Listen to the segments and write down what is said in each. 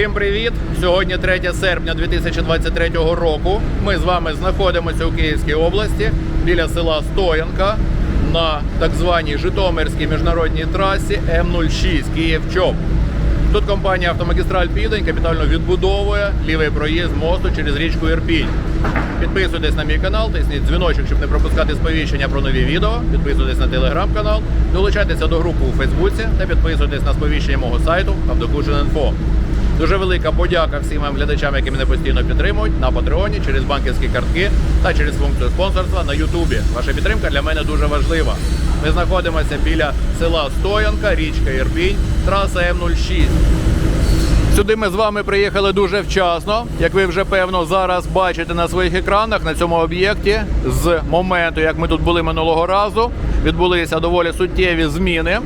Усім привіт! Сьогодні 3 серпня 2023 року. Ми з вами знаходимося у Київській області біля села Стоянка на так званій Житомирській міжнародній трасі М06 Київ-Чоп. Тут компанія Автомагістраль Південь капітально відбудовує лівий проїзд мосту через річку Ірпінь. Підписуйтесь на мій канал, тисніть дзвіночок, щоб не пропускати сповіщення про нові відео. Підписуйтесь на телеграм-канал, долучайтеся до групи у Фейсбуці та підписуйтесь на сповіщення мого сайту Автокушен.Інфо. Дуже велика подяка всім моїм глядачам, які мене постійно підтримують на Патреоні через банківські картки та через функцію спонсорства на Ютубі. Ваша підтримка для мене дуже важлива. Ми знаходимося біля села Стоянка, річка Ірпінь, траса М06. Сюди ми з вами приїхали дуже вчасно. Як ви вже певно зараз бачите на своїх екранах на цьому об'єкті, з моменту, як ми тут були минулого разу, відбулися доволі суттєві зміни.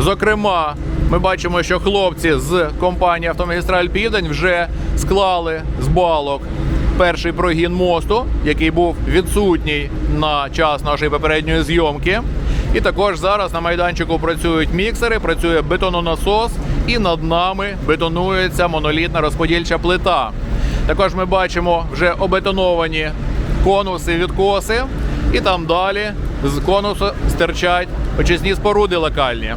Зокрема, ми бачимо, що хлопці з компанії Автомагістраль Південь вже склали з балок перший прогін мосту, який був відсутній на час нашої попередньої зйомки. І також зараз на майданчику працюють міксери, працює бетононасос, і над нами бетонується монолітна розподільча плита. Також ми бачимо вже обетоновані конуси відкоси, і там далі з конусу стирчать очисні споруди локальні.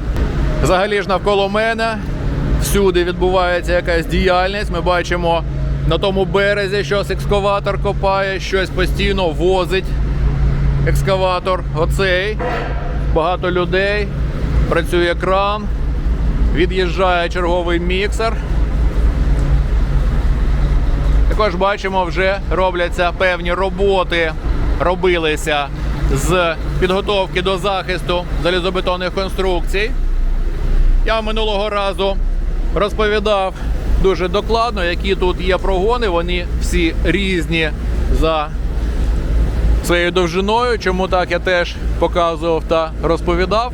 Взагалі ж навколо мене всюди відбувається якась діяльність. Ми бачимо на тому березі, щось екскаватор копає, щось постійно возить екскаватор. Оцей. Багато людей. Працює кран. Від'їжджає черговий міксер. Також бачимо, вже робляться певні роботи, робилися з підготовки до захисту залізобетонних конструкцій. Я минулого разу розповідав дуже докладно, які тут є прогони. Вони всі різні за своєю довжиною. Чому так я теж показував та розповідав.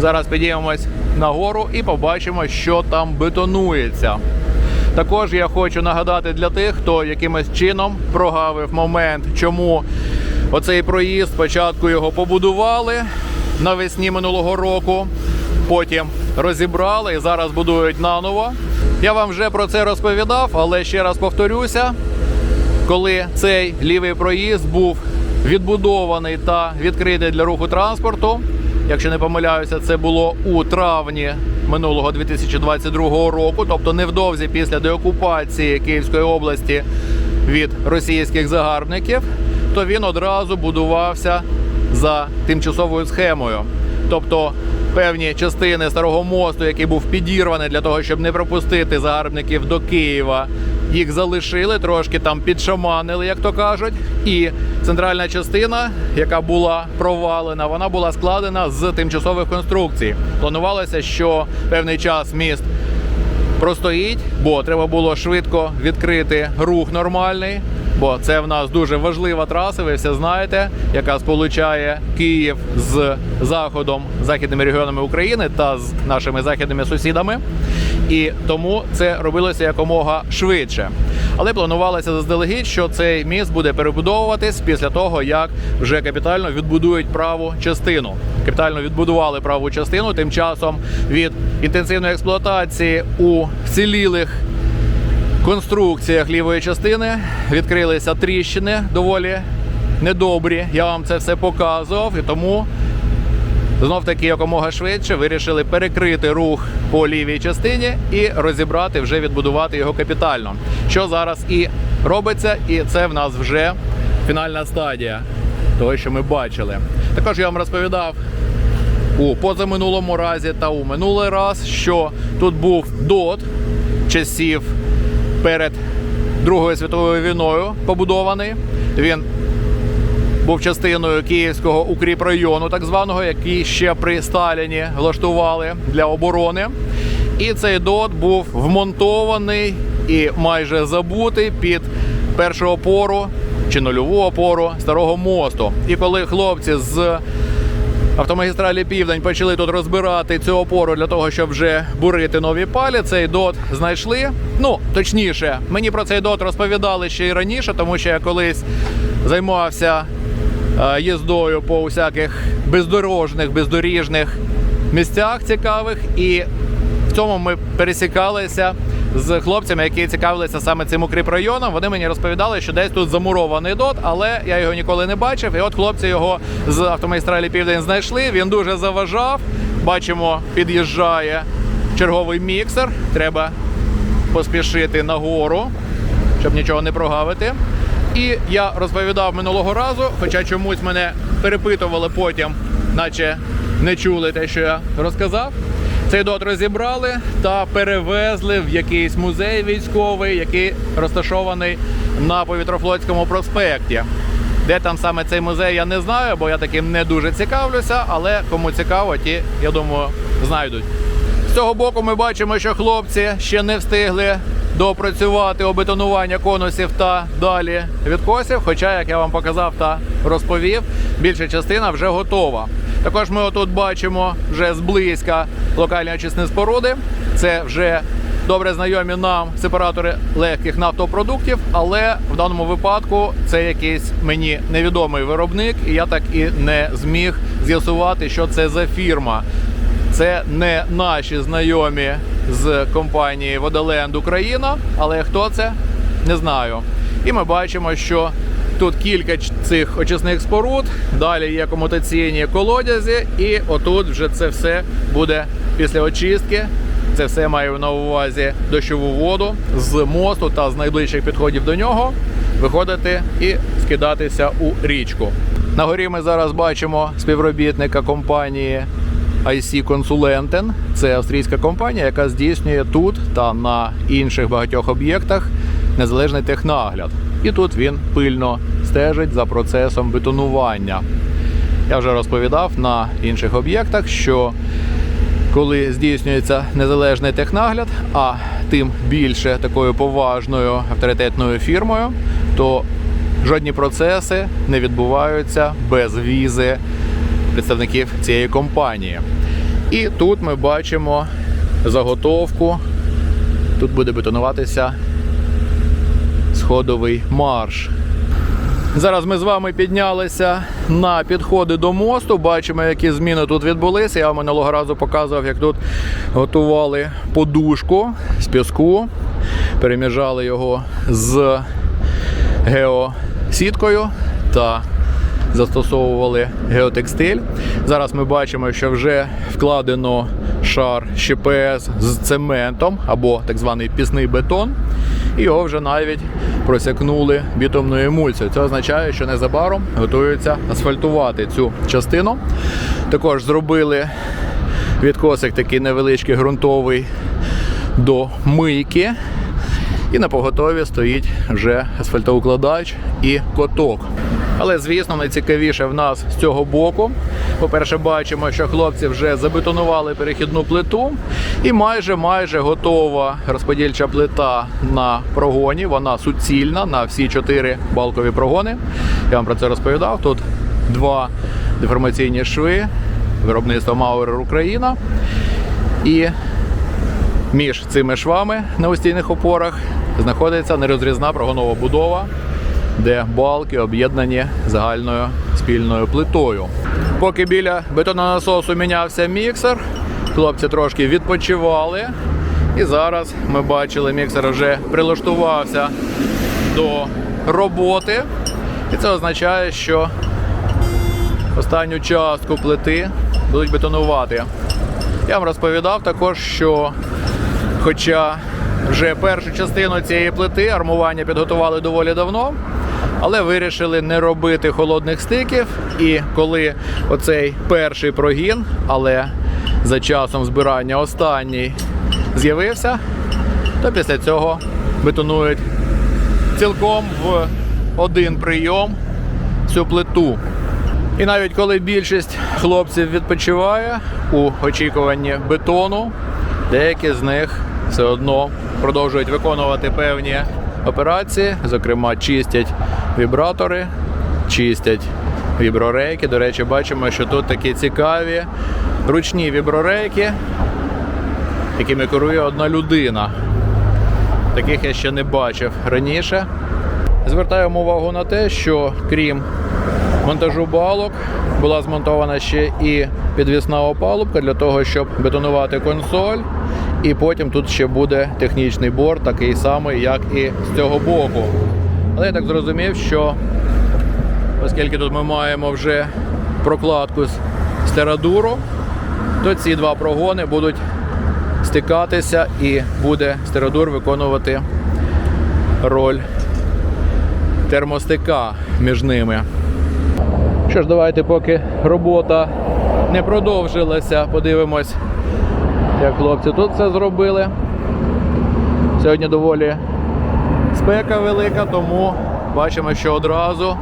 Зараз підіймемось нагору і побачимо, що там бетонується. Також я хочу нагадати для тих, хто якимось чином прогавив момент, чому оцей проїзд спочатку його побудували навесні минулого року, потім розібрали і зараз будують наново. Я вам вже про це розповідав, але ще раз повторюся, коли цей лівий проїзд був відбудований та відкритий для руху транспорту. Якщо не помиляюся, це було у травні минулого 2022 року, тобто невдовзі після деокупації Київської області від російських загарбників, то він одразу будувався за тимчасовою схемою. Тобто певні частини старого мосту, який був підірваний для того, щоб не пропустити загарбників до Києва, їх залишили, трошки там підшаманили, як то кажуть. І центральна частина, яка була провалена, вона була складена з тимчасових конструкцій. Планувалося, що певний час міст простоїть, бо треба було швидко відкрити рух нормальний. Бо це в нас дуже важлива траса, ви все знаєте, яка сполучає Київ з заходом, західними регіонами України та з нашими західними сусідами. І тому це робилося якомога швидше. Але планувалося заздалегідь, що цей міст буде перебудовуватись після того, як вже капітально відбудують праву частину. Капітально відбудували праву частину. Тим часом від інтенсивної експлуатації у вцілілих конструкціях лівої частини відкрилися тріщини доволі недобрі. Я вам це все показував і тому. Знов таки якомога швидше вирішили перекрити рух по лівій частині і розібрати, вже відбудувати його капітально. Що зараз і робиться, і це в нас вже фінальна стадія того, що ми бачили. Також я вам розповідав у позаминулому разі та у минулий раз, що тут був ДОТ часів перед Другою світовою війною побудований. Він був частиною Київського укріпрайону, так званого, який ще при Сталіні влаштували для оборони. І цей ДОТ був вмонтований і майже забутий під першу опору чи нульову опору старого мосту. І коли хлопці з Автомагістралі Південь почали тут розбирати цю опору для того, щоб вже бурити нові палі. Цей дот знайшли. Ну точніше, мені про цей дот розповідали ще й раніше, тому що я колись займався е, їздою по усяких бездорожних, бездоріжних місцях цікавих, і в цьому ми пересікалися з хлопцями, які цікавилися саме цим укріпрайоном. Вони мені розповідали, що десь тут замурований дот, але я його ніколи не бачив. І от хлопці його з автомагістралі Південь знайшли. Він дуже заважав. Бачимо, під'їжджає черговий міксер. Треба поспішити нагору, щоб нічого не прогавити. І я розповідав минулого разу, хоча чомусь мене перепитували потім, наче не чули те, що я розказав. Цей дот розібрали та перевезли в якийсь музей військовий, який розташований на повітрофлотському проспекті. Де там саме цей музей, я не знаю, бо я таким не дуже цікавлюся, але кому цікаво, ті, я думаю, знайдуть. З цього боку ми бачимо, що хлопці ще не встигли допрацювати обетонування конусів та далі відкосів. Хоча, як я вам показав та розповів, більша частина вже готова. Також ми отут бачимо вже зблизька локальні очисні споруди. Це вже добре знайомі нам сепаратори легких нафтопродуктів, але в даному випадку це якийсь мені невідомий виробник, і я так і не зміг з'ясувати, що це за фірма. Це не наші знайомі з компанії Водоленд Україна, але хто це? Не знаю. І ми бачимо, що тут кілька цих очисних споруд, далі є комутаційні колодязі, і отут вже це все буде після очистки. Це все маю на увазі дощову воду з мосту та з найближчих підходів до нього виходити і скидатися у річку. На горі ми зараз бачимо співробітника компанії IC Consulenten. Це австрійська компанія, яка здійснює тут та на інших багатьох об'єктах незалежний технагляд. І тут він пильно стежить за процесом бетонування. Я вже розповідав на інших об'єктах, що коли здійснюється незалежний технагляд, а тим більше такою поважною авторитетною фірмою, то жодні процеси не відбуваються без візи представників цієї компанії. І тут ми бачимо заготовку. Тут буде бетонуватися сходовий марш. Зараз ми з вами піднялися на підходи до мосту. Бачимо, які зміни тут відбулися. Я вам минулого разу показував, як тут готували подушку з піску, переміжали його з геосіткою та застосовували геотекстиль. Зараз ми бачимо, що вже вкладено шар ЩПС з цементом або так званий пісний бетон. Його вже навіть просякнули бітумною емульсією. Це означає, що незабаром готуються асфальтувати цю частину. Також зробили відкосик такий невеличкий ґрунтовий до мийки. І на поготові стоїть вже асфальтоукладач і коток. Але звісно, найцікавіше в нас з цього боку. По-перше, бачимо, що хлопці вже забетонували перехідну плиту, і майже майже готова розподільча плита на прогоні. Вона суцільна на всі чотири балкові прогони. Я вам про це розповідав. Тут два деформаційні шви, виробництво Мауер Україна. І між цими швами на устійних опорах знаходиться нерозрізна прогонова будова, де балки об'єднані загальною спільною плитою. Поки біля бетононасосу мінявся міксер, хлопці трошки відпочивали. І зараз ми бачили, міксер вже прилаштувався до роботи. І це означає, що останню частку плити будуть бетонувати. Я вам розповідав також, що Хоча вже першу частину цієї плити армування підготували доволі давно, але вирішили не робити холодних стиків. І коли оцей перший прогін, але за часом збирання останній з'явився, то після цього бетонують цілком в один прийом цю плиту. І навіть коли більшість хлопців відпочиває у очікуванні бетону, деякі з них все одно продовжують виконувати певні операції, зокрема, чистять вібратори, чистять віброрейки. До речі, бачимо, що тут такі цікаві ручні віброрейки, якими керує одна людина. Таких я ще не бачив раніше. Звертаємо увагу на те, що крім монтажу балок була змонтована ще і підвісна опалубка для того, щоб бетонувати консоль І потім тут ще буде технічний борт, такий самий, як і з цього боку. Але я так зрозумів, що оскільки тут ми маємо вже прокладку з стерадуру, то ці два прогони будуть стикатися і буде стерадур виконувати роль термостика між ними. Що ж, давайте, поки робота не продовжилася, подивимось, як хлопці тут це зробили. Сьогодні доволі спека велика, тому бачимо, що одразу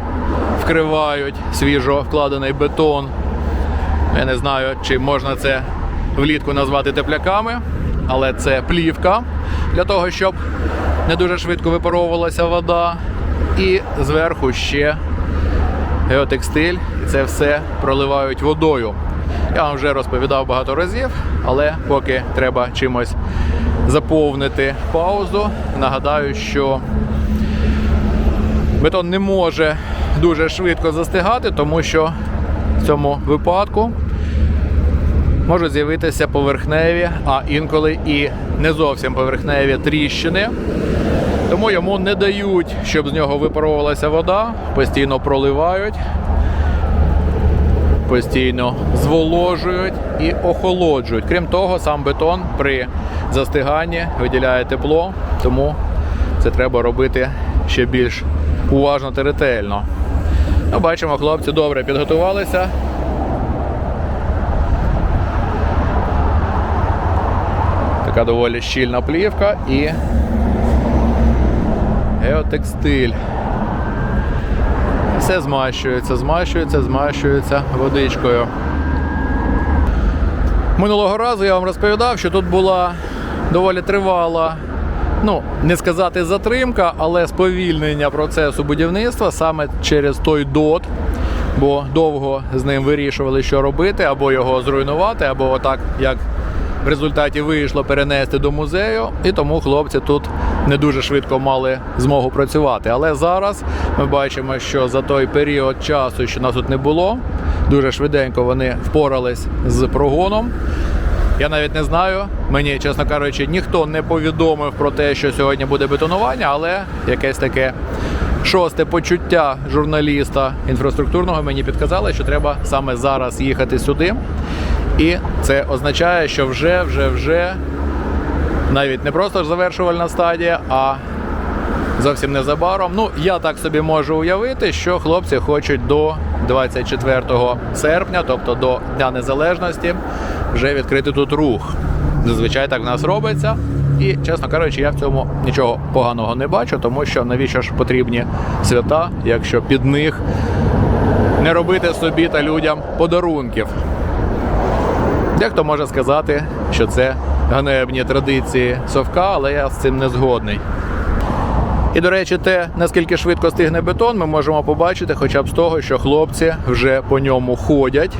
вкривають свіжо вкладений бетон. Я не знаю, чи можна це влітку назвати тепляками, але це плівка для того, щоб не дуже швидко випаровувалася вода. І зверху ще геотекстиль, і це все проливають водою. Я вам вже розповідав багато разів, але поки треба чимось заповнити паузу, нагадаю, що бетон не може дуже швидко застигати, тому що в цьому випадку можуть з'явитися поверхневі, а інколи і не зовсім поверхневі тріщини. Тому йому не дають, щоб з нього випаровувалася вода, постійно проливають, постійно зволожують і охолоджують. Крім того, сам бетон при застиганні виділяє тепло, тому це треба робити ще більш уважно та ретельно. Ну, бачимо, хлопці добре підготувалися. Така доволі щільна плівка і геотекстиль. Все змащується, змащується, змащується водичкою. Минулого разу я вам розповідав, що тут була доволі тривала, ну, не сказати затримка, але сповільнення процесу будівництва саме через той дот. Бо довго з ним вирішували, що робити, або його зруйнувати, або отак, як в результаті вийшло перенести до музею, і тому хлопці тут не дуже швидко мали змогу працювати. Але зараз ми бачимо, що за той період часу, що нас тут не було, дуже швиденько вони впорались з прогоном. Я навіть не знаю. Мені, чесно кажучи, ніхто не повідомив про те, що сьогодні буде бетонування, але якесь таке шосте почуття журналіста інфраструктурного мені підказало, що треба саме зараз їхати сюди. І це означає, що вже, вже, вже навіть не просто ж завершувальна стадія, а зовсім незабаром. Ну, я так собі можу уявити, що хлопці хочуть до 24 серпня, тобто до Дня Незалежності, вже відкрити тут рух. Зазвичай так в нас робиться. І, чесно кажучи, я в цьому нічого поганого не бачу, тому що навіщо ж потрібні свята, якщо під них не робити собі та людям подарунків. Дехто може сказати, що це ганебні традиції совка, але я з цим не згодний. І, до речі, те, наскільки швидко стигне бетон, ми можемо побачити хоча б з того, що хлопці вже по ньому ходять.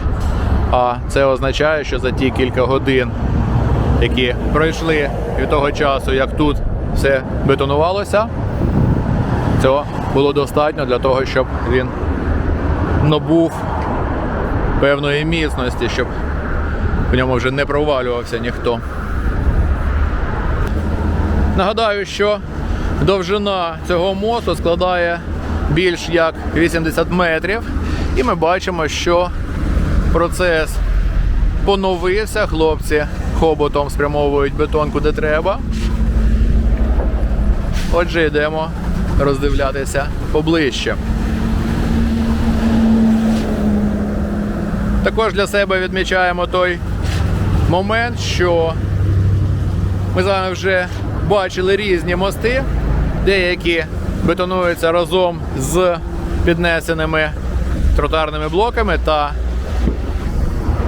А це означає, що за ті кілька годин, які пройшли від того часу, як тут все бетонувалося, цього було достатньо для того, щоб він набув певної міцності, щоб в ньому вже не провалювався ніхто. Нагадаю, що довжина цього мосту складає більш як 80 метрів, і ми бачимо, що процес поновився. Хлопці хоботом спрямовують бетон куди треба. Отже, йдемо роздивлятися поближче. Також для себе відмічаємо той момент, що ми з вами вже бачили різні мости, деякі бетонуються разом з піднесеними тротарними блоками та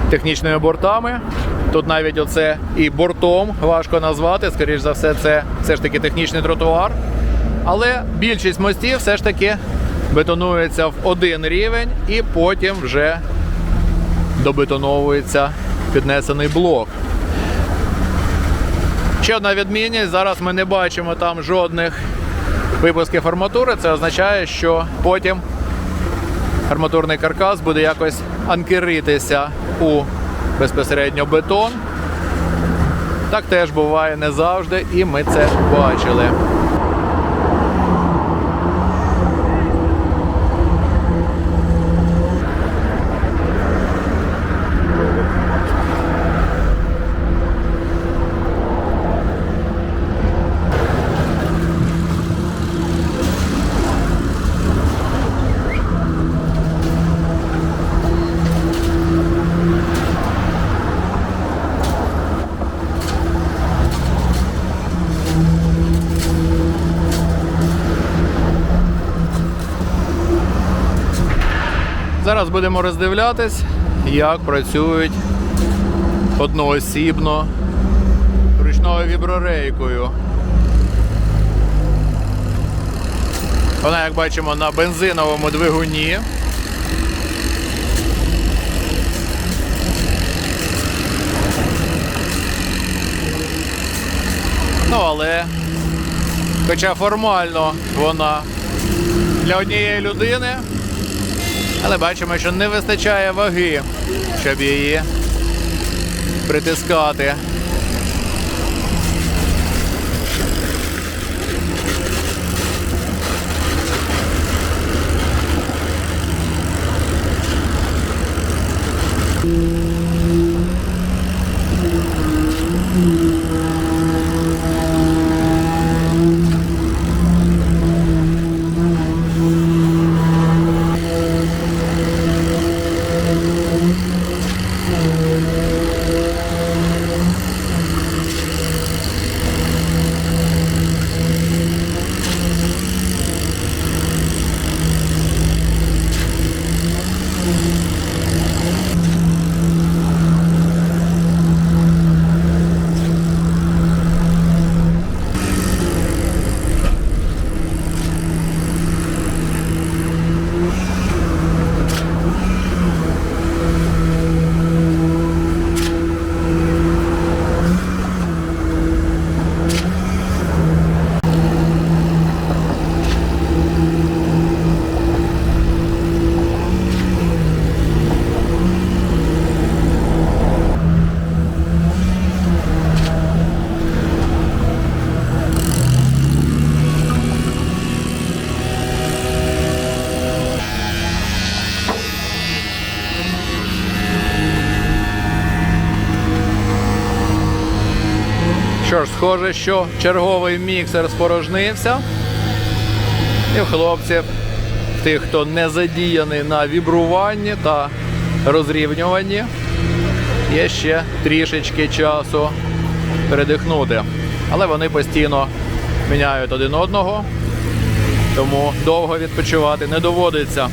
технічними бортами. Тут навіть оце і бортом важко назвати, скоріш за все, це все ж таки технічний тротуар. Але більшість мостів все ж таки бетонується в один рівень і потім вже добетоновується піднесений блок. Ще одна відмінність. Зараз ми не бачимо там жодних випусків арматури. Це означає, що потім арматурний каркас буде якось анкеритися у безпосередньо бетон. Так теж буває не завжди, і ми це бачили. Зараз будемо роздивлятись, як працюють одноосібно ручною віброрейкою. Вона, як бачимо, на бензиновому двигуні. Ну, але, хоча формально вона для однієї людини, але бачимо, що не вистачає ваги, щоб її притискати. Що ж, схоже, що черговий міксер спорожнився. І в хлопців, тих, хто не задіяний на вібруванні та розрівнюванні, є ще трішечки часу передихнути. Але вони постійно міняють один одного, тому довго відпочивати не доводиться.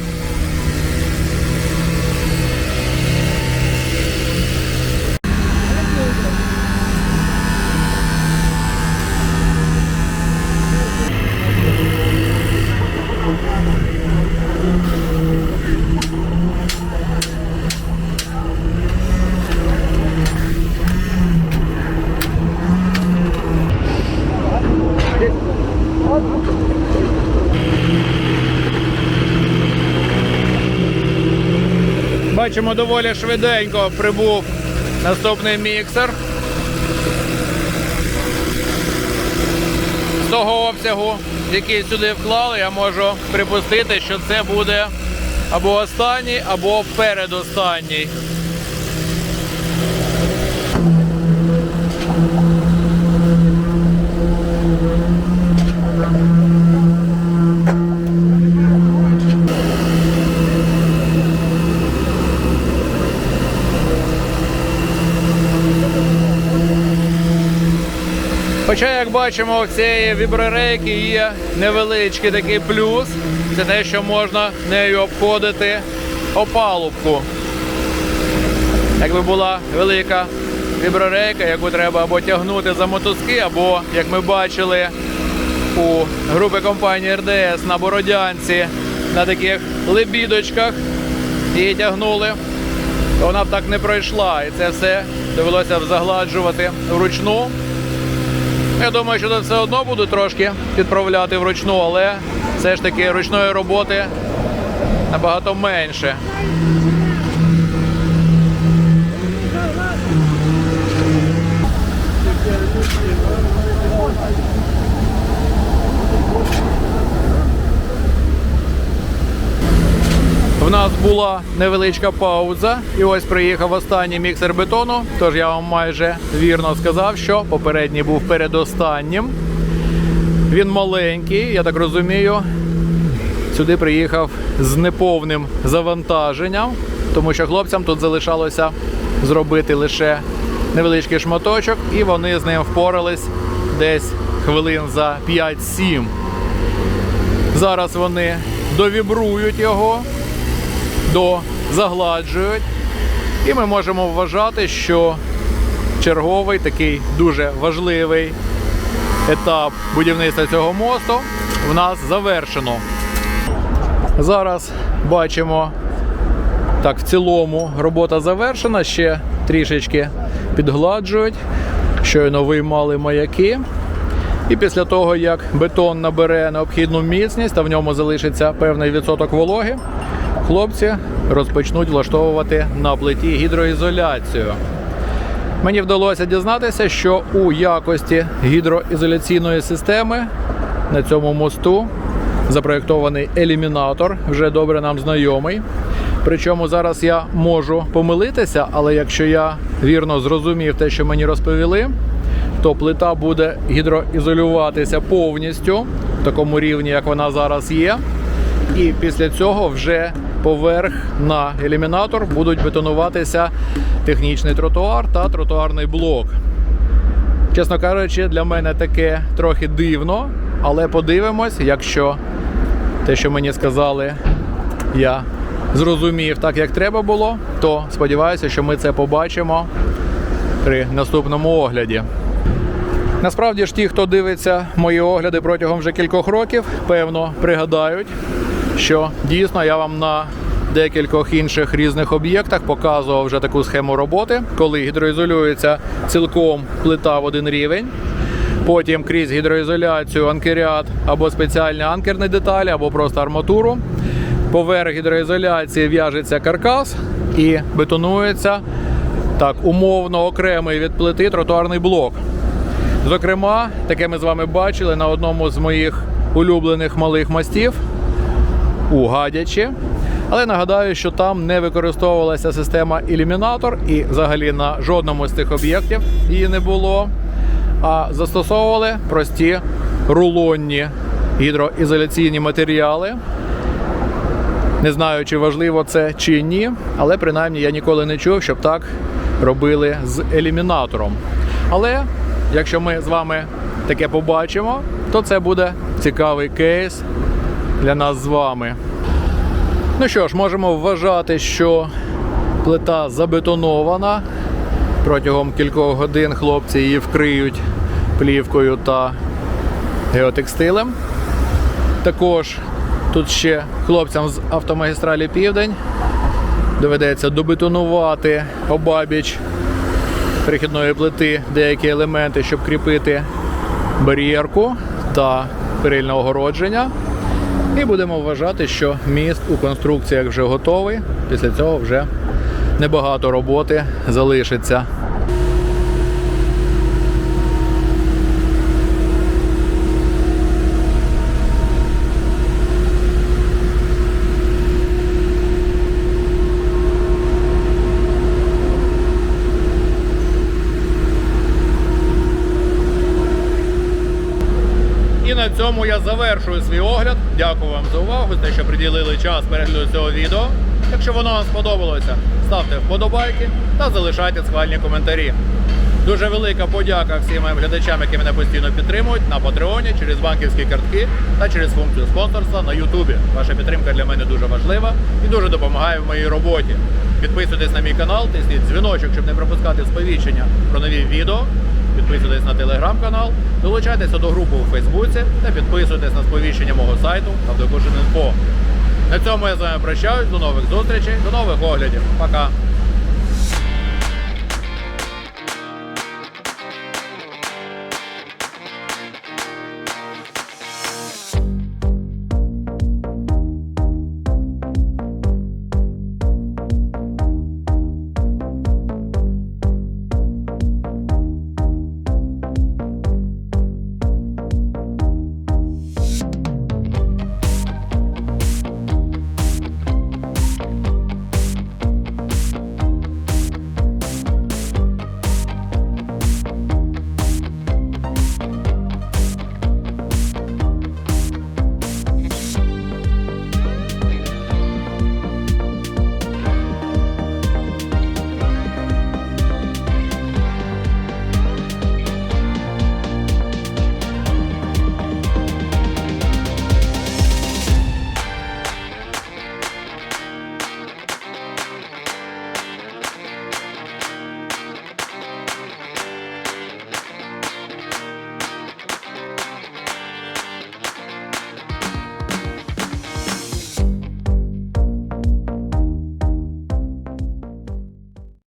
Бачимо, доволі швиденько прибув наступний міксер. З того обсягу, який сюди вклали, я можу припустити, що це буде або останній, або передостанній. Хоча, як бачимо, у цієї віброрейки є невеличкий такий плюс. Це те, що можна нею обходити опалубку. Якби була велика віброрейка, яку треба або тягнути за мотузки, або, як ми бачили у групи компанії РДС на Бородянці, на таких лебідочках її тягнули, то вона б так не пройшла. І це все довелося загладжувати вручну. Я думаю, що це все одно буду трошки підправляти вручну, але все ж таки ручної роботи набагато менше. В нас була невеличка пауза, і ось приїхав останній міксер бетону. Тож я вам майже вірно сказав, що попередній був передостаннім. Він маленький, я так розумію. Сюди приїхав з неповним завантаженням, тому що хлопцям тут залишалося зробити лише невеличкий шматочок, і вони з ним впорались десь хвилин за 5-7. Зараз вони довібрують його, дозагладжують, і ми можемо вважати, що черговий такий дуже важливий етап будівництва цього мосту в нас завершено. Зараз бачимо, так, в цілому робота завершена, ще трішечки підгладжують. Щойно виймали маяки. І після того, як бетон набере необхідну міцність та в ньому залишиться певний відсоток вологи, хлопці розпочнуть влаштовувати на плиті гідроізоляцію. Мені вдалося дізнатися, що у якості гідроізоляційної системи на цьому мосту запроєктований елімінатор, вже добре нам знайомий. Причому зараз я можу помилитися, але якщо я вірно зрозумів те, що мені розповіли, то плита буде гідроізолюватися повністю в такому рівні, як вона зараз є. І після цього вже поверх на елімінатор будуть бетонуватися технічний тротуар та тротуарний блок. Чесно кажучи, для мене таке трохи дивно, але подивимось, якщо те, що мені сказали, я зрозумів так, як треба було, то сподіваюся, що ми це побачимо при наступному огляді. Насправді ж ті, хто дивиться мої огляди протягом вже кількох років, певно пригадають, що дійсно я вам на декількох інших різних об'єктах показував вже таку схему роботи, коли гідроізолюється цілком плита в один рівень. Потім крізь гідроізоляцію, анкерят або спеціальні анкерні деталі, або просто арматуру. Поверх гідроізоляції в'яжеться каркас і бетонується так умовно окремий від плити тротуарний блок. Зокрема, таке ми з вами бачили на одному з моїх улюблених малих мостів у Гадячі. Але нагадаю, що там не використовувалася система ілюмінатор, і взагалі на жодному з цих об'єктів її не було. А застосовували прості рулонні гідроізоляційні матеріали. Не знаю, чи важливо це чи ні, але принаймні я ніколи не чув, щоб так робили з елімінатором. Але якщо ми з вами таке побачимо, то це буде цікавий кейс для нас з вами. Ну що ж, можемо вважати, що плита забетонована. Протягом кількох годин хлопці її вкриють плівкою та геотекстилем. Також тут ще хлопцям з автомагістралі Південь доведеться добетонувати обабіч перехідної плити деякі елементи, щоб кріпити бар'єрку та перильне огородження. І будемо вважати, що міст у конструкціях вже готовий. Після цього вже небагато роботи залишиться. Цьому я завершую свій огляд. Дякую вам за увагу, за те, що приділили час перегляду цього відео. Якщо воно вам сподобалося, ставте вподобайки та залишайте схвальні коментарі. Дуже велика подяка всім моїм глядачам, які мене постійно підтримують на Патреоні через банківські картки та через функцію спонсорства на Ютубі. Ваша підтримка для мене дуже важлива і дуже допомагає в моїй роботі. Підписуйтесь на мій канал, тисніть дзвіночок, щоб не пропускати сповіщення про нові відео. Підписуйтесь на телеграм-канал, долучайтеся до групи у Фейсбуці та підписуйтесь на сповіщення мого сайту Авдокушин.Інфо. На цьому я з вами прощаюсь. До нових зустрічей, до нових оглядів. Пока!